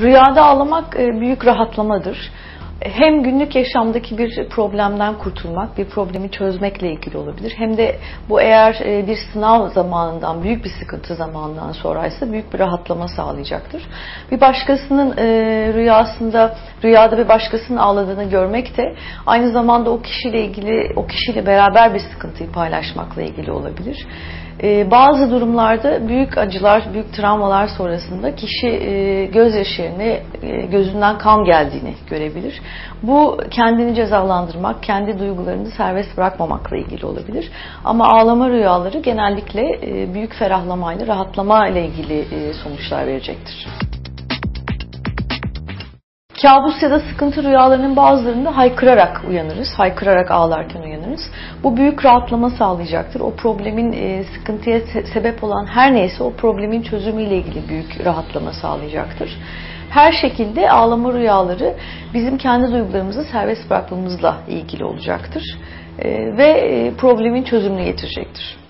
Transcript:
Rüyada ağlamak e, büyük rahatlamadır. Hem günlük yaşamdaki bir problemden kurtulmak, bir problemi çözmekle ilgili olabilir. Hem de bu eğer e, bir sınav zamanından, büyük bir sıkıntı zamanından sonraysa büyük bir rahatlama sağlayacaktır. Bir başkasının e, rüyasında, rüyada bir başkasının ağladığını görmek de aynı zamanda o kişiyle ilgili, o kişiyle beraber bir sıkıntıyı paylaşmakla ilgili olabilir. Ee, bazı durumlarda büyük acılar, büyük travmalar sonrasında kişi e, gözyaşı e, gözünden kan geldiğini görebilir. Bu kendini cezalandırmak, kendi duygularını serbest bırakmamakla ilgili olabilir. Ama ağlama rüyaları genellikle e, büyük ferahlamayla, rahatlama ile ilgili sonuçlar verecektir. Kabus ya da sıkıntı rüyalarının bazılarında haykırarak uyanırız, haykırarak ağlarken uyanırız. Bu büyük rahatlama sağlayacaktır. O problemin e, sıkıntıya sebep olan her neyse o problemin çözümüyle ilgili büyük rahatlama sağlayacaktır. Her şekilde ağlama rüyaları bizim kendi duygularımızı serbest bırakmamızla ilgili olacaktır e, ve e, problemin çözümünü getirecektir.